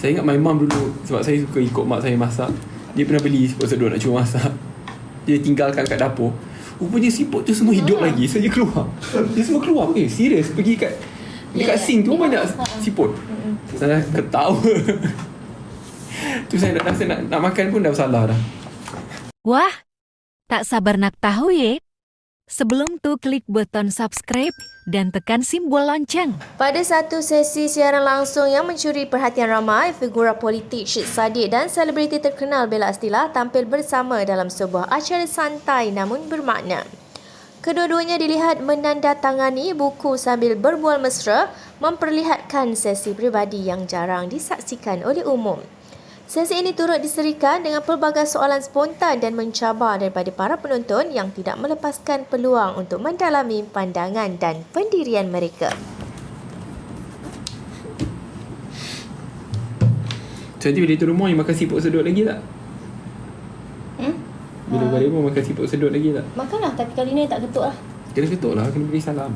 Saya ingat my mum dulu Sebab saya suka ikut mak saya masak. Dia pernah beli siput sedut nak cuba masak. Dia tinggalkan kat dapur. Rupanya siput tu semua hidup lagi. Saya keluar. Dia semua keluar. Eh serius. Pergi kat Dekat Ya, sink tu dia banyak siput. Mm-mm. Saya ketawa. Tu saya dah rasa nak, nak makan pun dah salah dah. Wah, tak sabar nak tahu ya? Sebelum tu klik button subscribe dan tekan simbol lonceng. Pada satu sesi siaran langsung yang mencuri perhatian ramai, figura politik Syed Saddiq dan selebriti terkenal Bella Astila tampil bersama dalam sebuah acara santai namun bermakna. Kedua-duanya dilihat menandatangani buku sambil berbual mesra memperlihatkan sesi pribadi yang jarang disaksikan oleh umum. Sesi ini turut diserikan dengan pelbagai soalan spontan dan mencabar daripada para penonton yang tidak melepaskan peluang untuk mendalami pandangan dan pendirian mereka. Nanti bila tu rumah You makan siput sedut lagi tak? Hmm? Bila balik rumah makan siput sedut lagi tak? Makanlah tapi kali ni tak ketuk lah. Kena ketuk lah Kena beri salam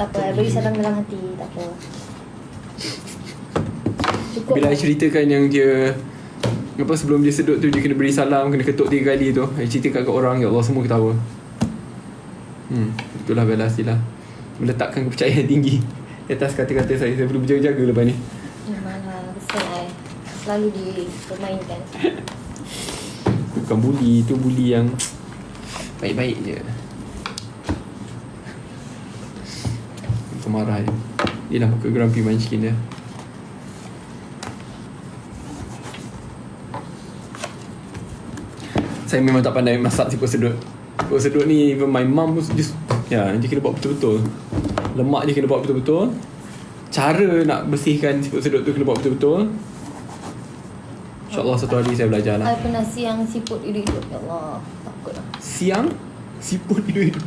Tak apa, beri salam dalam hati. Tak apa. Cukup. Bila I ceritakan yang dia apa sebelum dia sedut tu dia kena beri salam kena ketuk tiga kali tu I ceritakan kat orang ya Allah semua ketawa. Hmm itulah Bella Sila meletakkan kepercayaan tinggi di atas kata-kata saya. Saya perlu berjaga-jaga lepas ni. Memanglah, kesal I. Selalu dipermainkan. bukan bully tu bully yang baik-baik je. Kau marah je Dia. Dah muka grumpy munchkin dia Saya memang tak pandai masak siput sedut Siput sedut ni even my mum pun just, Ya dia kena buat betul-betul Lemak dia kena buat betul-betul Cara nak bersihkan siput sedut tu kena buat betul-betul InsyaAllah satu hari saya belajar lah I pernah siang siput hidup-hidup. Ya Allah, takut lah. Siang Siput hidup-hidup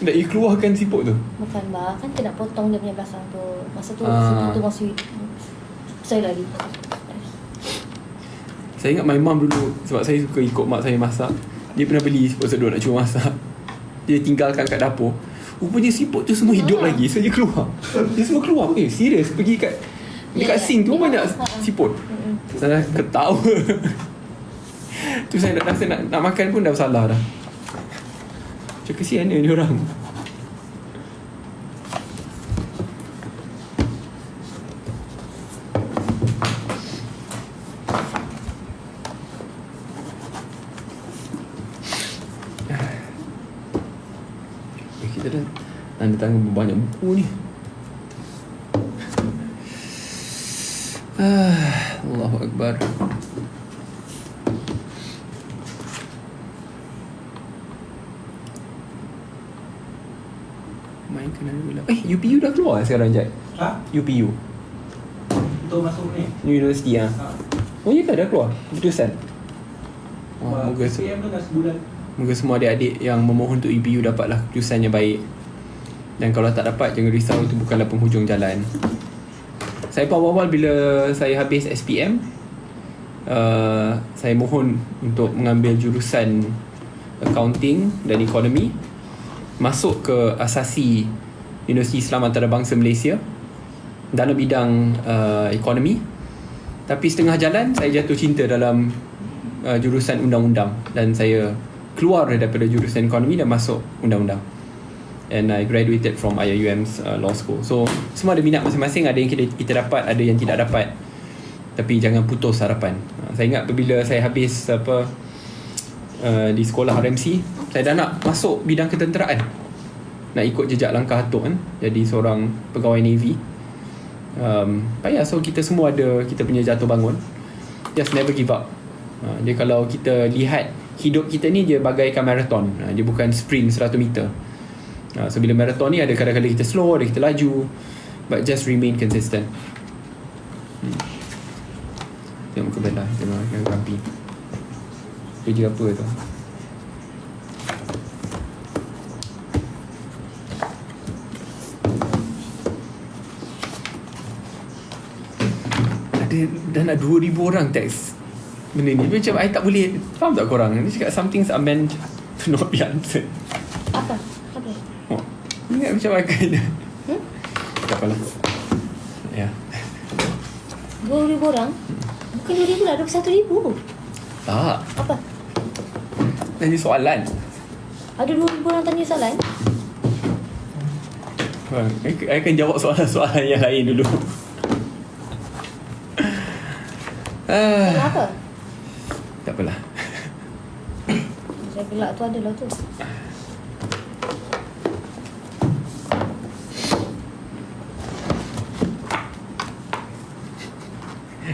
Nak you keluarkan siput tu Bukan bah, kan nak potong dia punya belakang tu. Masa tu, Ah. siput tu masih saya lagi. Saya ingat my mum dulu Sebab saya suka ikut mak saya masak. Dia pernah beli siput sedut nak cuba masak. Dia tinggalkan kat dapur. Rupanya siput tu semua hidup lagi. Saya keluar. Dia semua keluar. Eh serius? Pergi kat Dekat Ya, sink tu dia banyak memang- siput? Mm-mm. Saya ketawa. Tu saya dah rasa nak, nak makan pun dah salah dah. Macam kesian ni orang kita dah tanda tangan banyak buku ni. Ah, Allahu Akbar. Main kena dulu Eh, UPU dah keluar sekarang, Jad? Ha? UPU. Untuk masuk ni. Universiti ah. Ha. Oh, ya ke dah keluar? Keputusan? Oh, Wah, moga, se- PM tu dah sebulan. Moga semua adik-adik yang memohon untuk UPU dapatlah keputusan yang baik. Dan kalau tak dapat, jangan risau itu bukanlah penghujung jalan. Saya pun awal-awal bila saya habis SPM, uh, saya mohon untuk mengambil jurusan accounting dan ekonomi masuk ke asasi Universiti Islam Antarabangsa Malaysia dalam bidang uh, ekonomi tapi setengah jalan saya jatuh cinta dalam uh, jurusan undang-undang dan saya keluar daripada jurusan ekonomi dan masuk undang-undang. And I graduated from IIUM's uh, law school. So semua ada minat masing-masing. Ada yang kita, kita dapat ada yang tidak dapat. Tapi jangan putus harapan. Uh, saya ingat apabila saya habis apa uh, di sekolah RMC saya dah nak masuk bidang ketenteraan. Nak ikut jejak langkah Atuk kan? Jadi seorang pegawai Navy. Um, payah so kita semua ada kita punya jatuh bangun. Just never give up. Uh, dia kalau kita lihat hidup kita ni dia bagaikan marathon. Uh, dia bukan sprint 100 meter. Uh, so bila marathon ni ada kadang-kadang kita slow ada kita laju but just remain consistent. Hmm. tengok muka Bella tengok yang rampi. Kerja apa tu? Ada dah nak 2000 orang teks benda ni macam I tak boleh faham tak korang dia cakap some things are meant to not be answered Apa? Apa? oh. ingat macam I kena Hmm? tak apalah 2000 orang? Bukan 2000 lah, 21000. Tak. Apa? Tanya soalan. Ada 2000 orang tanya soalan? Bang, I, akan jawab soalan-soalan yang lain dulu. Kenapa? tak apalah. Saya gelak tu adalah tu.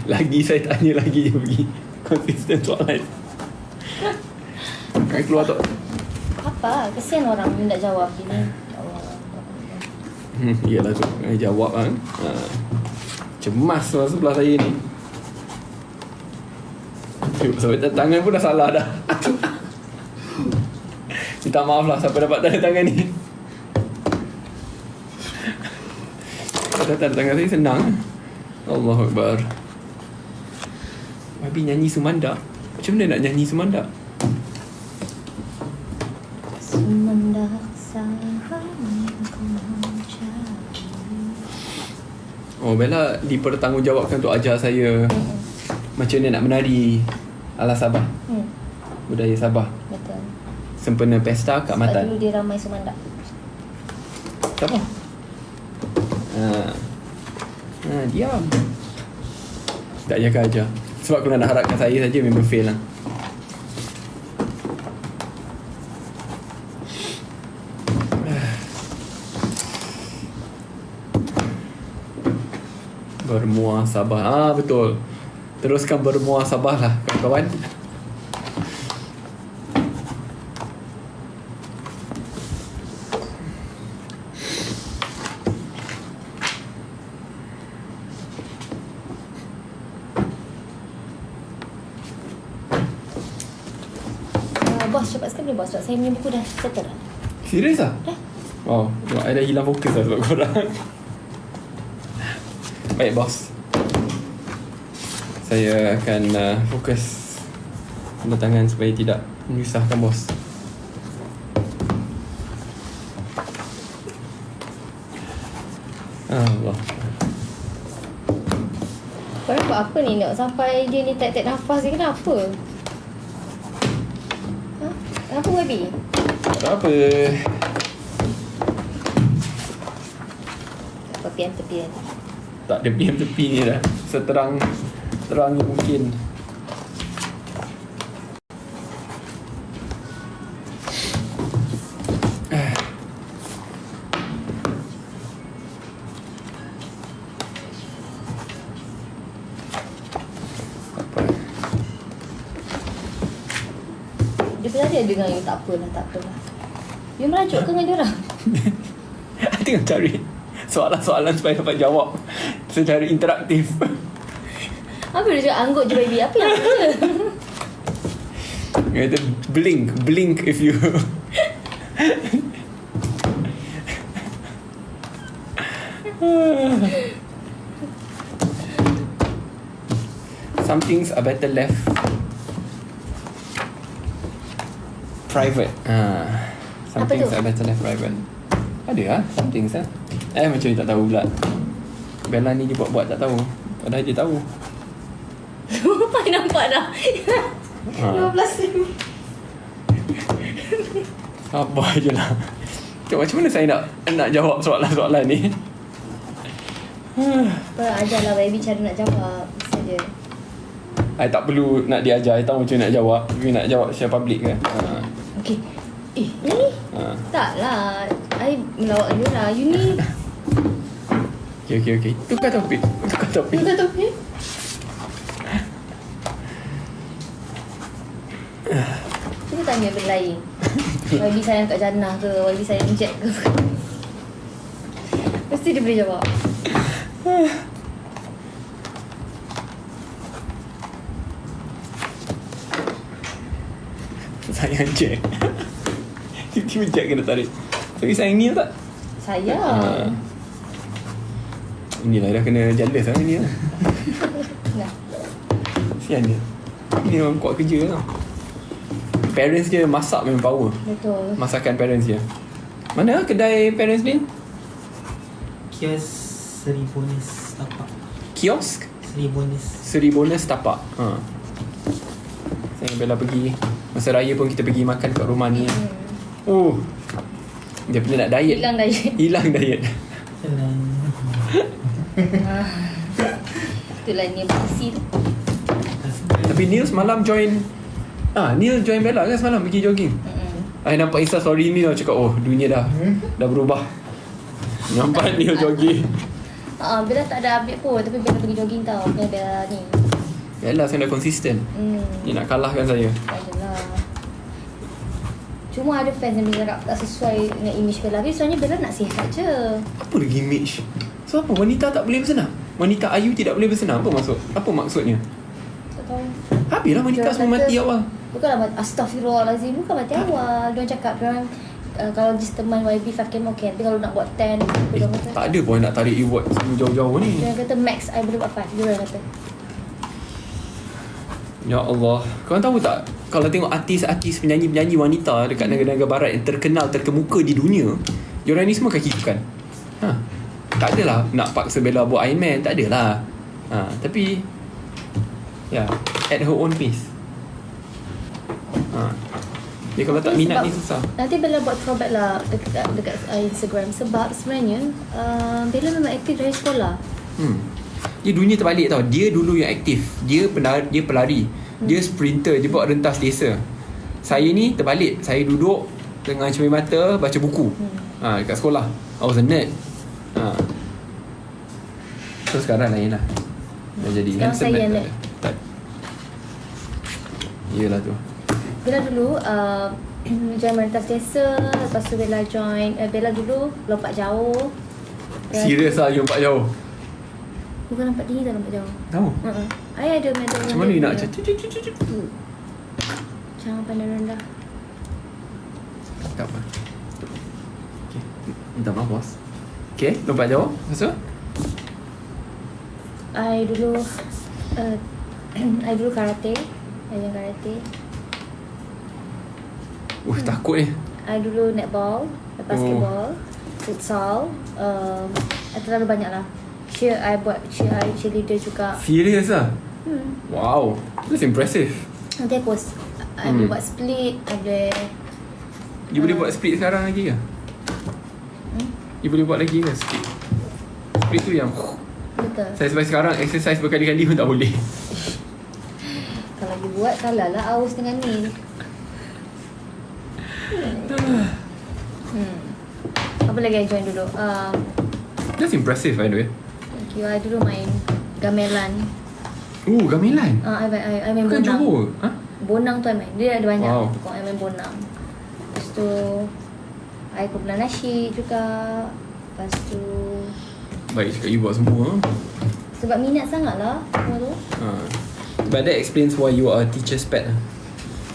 Lagi saya tanya lagi je pergi. Konsisten soalan. I keluar tak? Apa? Kesian orang yang tak jawab gini. Ya Allah. Hmm, iyalah tu. I jawab kan. Ha. Cemas lah sebelah saya ni. Sampai tangan pun dah salah dah. Minta maaf lah siapa dapat tanda tangan ni. Tanda tanda tangan saya senang. Allah Akbar. Babi nyanyi Sumanda. Macam mana nak nyanyi Sumanda? Mencari. Oh Bella dipertanggungjawabkan untuk ajar saya macam mana nak menari ala Sabah. Hmm, Budaya Sabah. Sempena pesta kat Sebab Matan. dulu dia ramai sumandak. Siapa? Ha. Ha, diam. Tak payah ajar. Sebab kalau nak harapkan saya saja memang fail lah. Bermuasabah. Ah betul. Teruskan bermuasabah lah kawan-kawan. Uh, bos cepat sekali bos sebab saya punya buku dah settle dah. Serius ah? Dah. Wow, I dah hilang fokus lah sebab korang Baik bos Saya akan uh, fokus Tanda tangan supaya tidak menyusahkan bos Allah Korang buat apa ni nak sampai dia ni tak-tak nafas dia kenapa? Kenapa baby? Tak ada apa Tepian tepian. Tak ada PM tepi ni dah Seterang Terangnya mungkin Dia pernah dia dengar you tak apalah tak apalah. You merajuk ke dengan dia orang? I tengah cari soalan-soalan supaya dapat jawab secara interaktif. Apa dia cakap anggut je baby? Apa yang kerja? Dia kata blink, blink if you Some things are better left private. Ah, some Apa things tu? are better left private. Ada ah, some things ah. Eh macam ni tak tahu pula. Bella ni dia buat-buat tak tahu. Padahal dia tahu. I nampak dah. Ha. 15 ribu. Sabar je lah Tengok macam mana saya nak Nak jawab soalan-soalan ni Kau ajarlah baby cara nak jawab. Saja. I tak perlu nak diajar I tahu macam mana nak jawab Tapi nak jawab secara public ke ha. Okay. Eh, ni? Ha. Tak lah. I melawak dia lah. You ni. Okay okay okay Tukar topik Tukar topik kata apa? Cuba tanya benda lain. YB sayang kat Jannah ke? YB sayang Jack ke? Mesti dia boleh jawab. Sayang Jack Tiba-tiba Jack kena tarik Tapi sayang ni tak? Sayang. Ha. Inilah dah kena jealous lah ni lah Nah. Sian dia Ni orang kuat kerja tau Parents dia masak memang power Betul. Masakan parents dia Mana kedai parents ni? Kias Seribu ni setapak Kiosk? Seri bonus. Seri bonus tapak ha. Saya dengan Bella pergi Masa raya pun kita pergi makan kat rumah ni Hmm. Oh Dia pernah nak diet Hilang diet. Hilang diet. Ah. Itulah ni bersih tu. Tapi Neil semalam join Ah, Neil join Bella kan semalam pergi jogging Mm-mm. I nampak Insta story ni Cakap oh dunia dah Dah berubah Nampak Neil jogging Ah, Bella tak ada update pun tapi Bella pergi jogging tau. Ni Bella ni. Bella saya dah konsisten Hmm. Ni nak kalahkan saya adalah. Cuma ada fans yang cakap tak sesuai dengan image Bella. Tapi sebenarnya Bella nak sihat je. Apa lagi image So apa wanita tak boleh bersenam Wanita ayu tidak boleh bersenam Apa maksud Apa maksudnya Tak tahu. Habislah wanita Diorang semua kata- mati awal Bukanlah mati. Astagfirullahalazim. Bukan mati awal. Diorang cakap diorang uh, kalau just teman YB 5 km okay. Tapi kalau nak buat 10 Eh, tak ada pun nak tarik reward jauh-jauh ni. Diorang kata max I boleh buat 5 Diorang kata Ya Allah. Kau tahu tak? Kalau tengok artis-artis penyanyi-penyanyi wanita dekat negara-negara barat yang terkenal, terkemuka di dunia, diorang ni semua kaki bukan. Ha. Tak adalah nak paksa Bella buat Iron Man. Tak adalah. Ha. Tapi, ya, at her own pace. Ha. Dia kalau tak minat sebab- ni susah. Nanti Bella buat throwback lah dekat, dekat Instagram Sebab sebenarnya uh, Bella memang aktif dari sekolah Hmm. Dia dunia terbalik tau. Dia dulu yang aktif. Dia pelari, dia pelari. Dia sprinter, dia buat rentas desa. Saya ni terbalik. Saya duduk dengan cermin mata baca buku. Ha, dekat sekolah. I was a nerd. Ha. So sekarang lain lah. Dah jadi Sekarang saya nerd. Tak. Yelah tu. Bella dulu uh, join Maritas Desa Lepas tu Bella join uh, Bella dulu lompat jauh Serius lah nampak jauh. Bukan lompat tinggi tak lompat jauh Tahu? uh-uh. I ada medal Macam mana nak cek. Jangan pandang rendah Tak apa. Okay. Minta maaf bos. Okay, lompat jauh. Lepas tu? I dulu uh, I dulu karate join karate Uh, takut ni. I dulu netball Basketball Futsal um, I terlalu banyak lah Cheer I buat cheer I cheerleader juga Serius lah? hmm. Wow, that's impressive. Nanti aku I Hmm. boleh buat split I boleh You boleh buat split sekarang lagi ke? hmm? You boleh buat lagi ke split? Split tu yang Betul Saya sampai sekarang exercise berkali-kali pun tak boleh Kalau you buat salah lah Aus dengan ni hmm. Apa lagi I join dulu um, That's impressive by the way Thank you I dulu main Gamelan. Oh, gamelan? Uh, I, I, I main Bukan bonang. Johor ha? Bonang tu I main. Dia ada banyak. Wow. wow. I main bonang. Lepas tu I kumpulan nasyid juga. Lepas tu Baik cakap you buat semua. Sebab minat sangat lah Semua tu. Ha. But that explains why you are a teacher's pet lah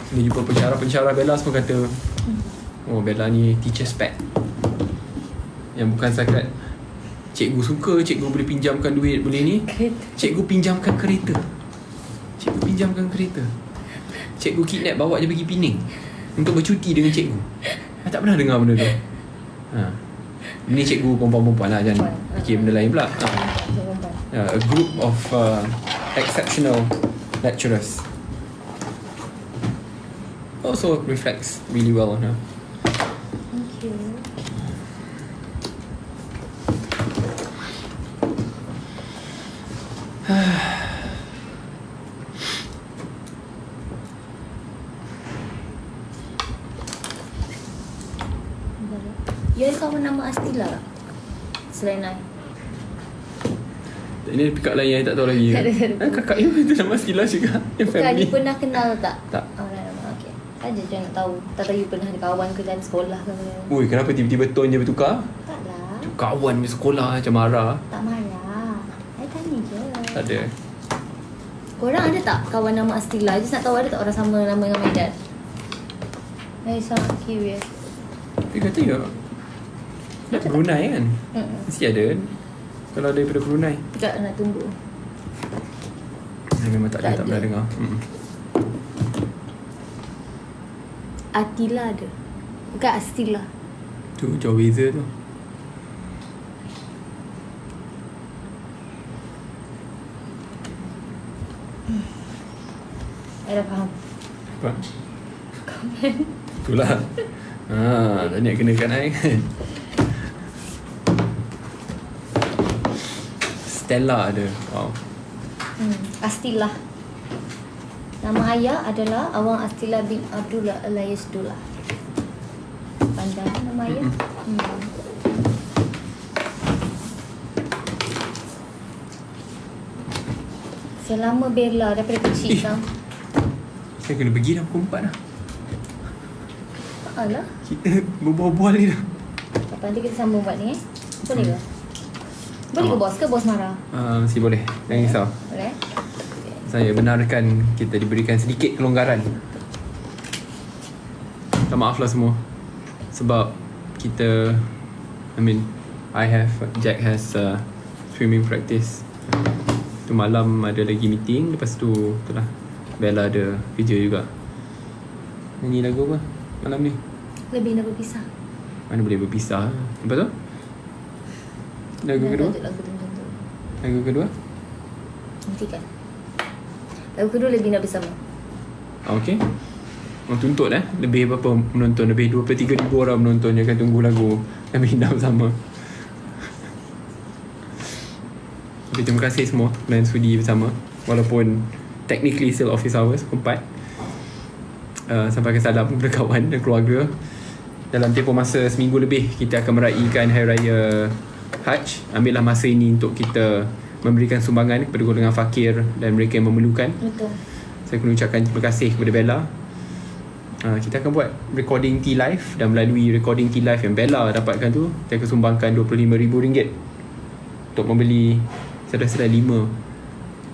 Bila jumpa pensyarah-pensyarah Bella semua kata Oh Bella ni teacher's pet. Yang bukan sakat Cikgu suka, cikgu boleh pinjamkan duit Boleh ni. Kereta. Cikgu pinjamkan kereta. Cikgu pinjamkan kereta. Cikgu kidnap bawa dia pergi Pening Untuk bercuti dengan cikgu. Saya tak pernah dengar benda tu. Ha. Ini cikgu perempuan-perempuan lah Jangan fikir benda lain pula. Ha. Ya, A group of uh, Exceptional Lecturers. Also reflects really well on her Thank you You ada kawan nama Astila tak? Selain I. Ini pick up lain yang tak tahu lagi. Tak ada, tak ada. Eh, Kakak you itu nama Stila juga. Yang Bukan, family. you pernah kenal tak? Tak. Oh, dah nama, okay. Saja je nak tahu. Tak tahu you pernah ada kawan ke dalam sekolah ke Ui kenapa tiba-tiba tone dia bertukar? Tak lah Kawan punya sekolah macam marah Tak marah. I tanya je. Tak ada. Korang ada tak kawan nama Astila? Just nak tahu ada tak orang sama nama dengan Maidat? I sangat curious. Dia kata ya Dia Brunei kan Mm-mm. Mesti ada Kalau daripada Brunei Tak nak tunggu memang tak ada Tak Tak ada. pernah dengar Mm. Atila ada Bukan Astila Tu jauh beza tu I dah faham. Apa? Itulah. Ha, tak nak kenakan I kan. Stella ada. Wow. Hmm. Astila. Nama ayah adalah Awang Astila bin Abdullah alias Dullah. Panjang nama ayah? Hmm. Selama Bella daripada kecil Eh. tau. Saya kena pergi dah pukul 4 dah. Alah. Kita berbual-bual ni dah. Apa nanti kita sambung buat ni eh? Boleh ke? Boleh ke bos? Ke bos marah? Uh, mesti boleh. Jangan risau. Boleh? Saya benarkan kita diberikan sedikit kelonggaran. Minta maaf lah semua. Sebab kita I mean I have Jack has uh, swimming practice. Tu malam ada lagi meeting lepas tu itulah Bella ada kerja juga. Nyanyi lagu apa malam ni? Lebih nak berpisah. Mana boleh berpisah. Lepas tu? Lagu kedua? Lagu tu macam tu. Lagu kedua? Nanti kan. Lagu kedua lebih nak bersama. Okay Orang tuntut eh Lebih berapa menonton Lebih 2 per 3 ribu orang menonton Dia akan tunggu lagu Nabi Hindah bersama Tapi terima kasih semua Dan sudi bersama Walaupun Technically still office hours 4 uh, Sampaikan salam kepada kawan dan keluarga Dalam tempoh masa seminggu lebih Kita akan meraihkan Hari Raya Hajj Ambillah masa ini untuk kita Memberikan sumbangan kepada golongan fakir Dan mereka yang memerlukan. Betul. saya kena ucapkan terima kasih kepada Bella. Uh, Kita akan buat recording T Live Dan melalui recording T Live yang Bella dapatkan tu Kita akan sumbangkan RM25,000 Untuk membeli Sedar-sedar 5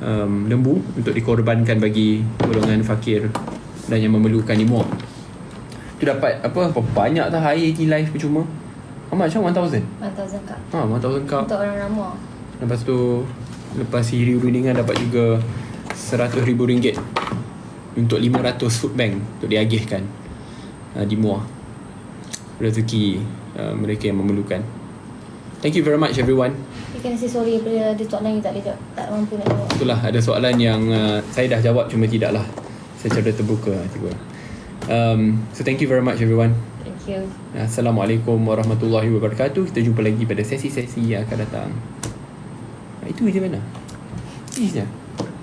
um, lembu Untuk dikorbankan bagi golongan fakir Dan yang memerlukan ni more Tu dapat apa, apa banyak air T Live percuma How much? 1,000? 1000 kak. Ha, 1,000 cup Untuk orang ramah. Lepas tu Lepas si rundingan dapat juga RM100,000 Untuk 500 food bank Untuk diagihkan uh, Di Muar Rezeki uh, mereka yang memerlukan Thank you very much everyone You kena say sorry daripada dia tak nangis tak jawab. Tak mampu nak jawab. Itulah ada soalan yang uh, Saya dah jawab cuma tidak lah Secara terbuka tiba. Um, so thank you very much everyone you. Assalamualaikum warahmatullahi wabarakatuh. Kita jumpa lagi pada sesi-sesi yang akan datang. Ah, Itu je mana? Ini je.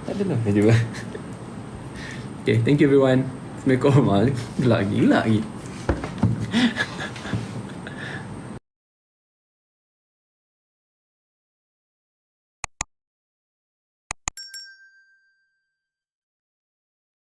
Tak ada lah Okay thank you everyone. Assalamualaikum. Gelak lagi Gelak lagi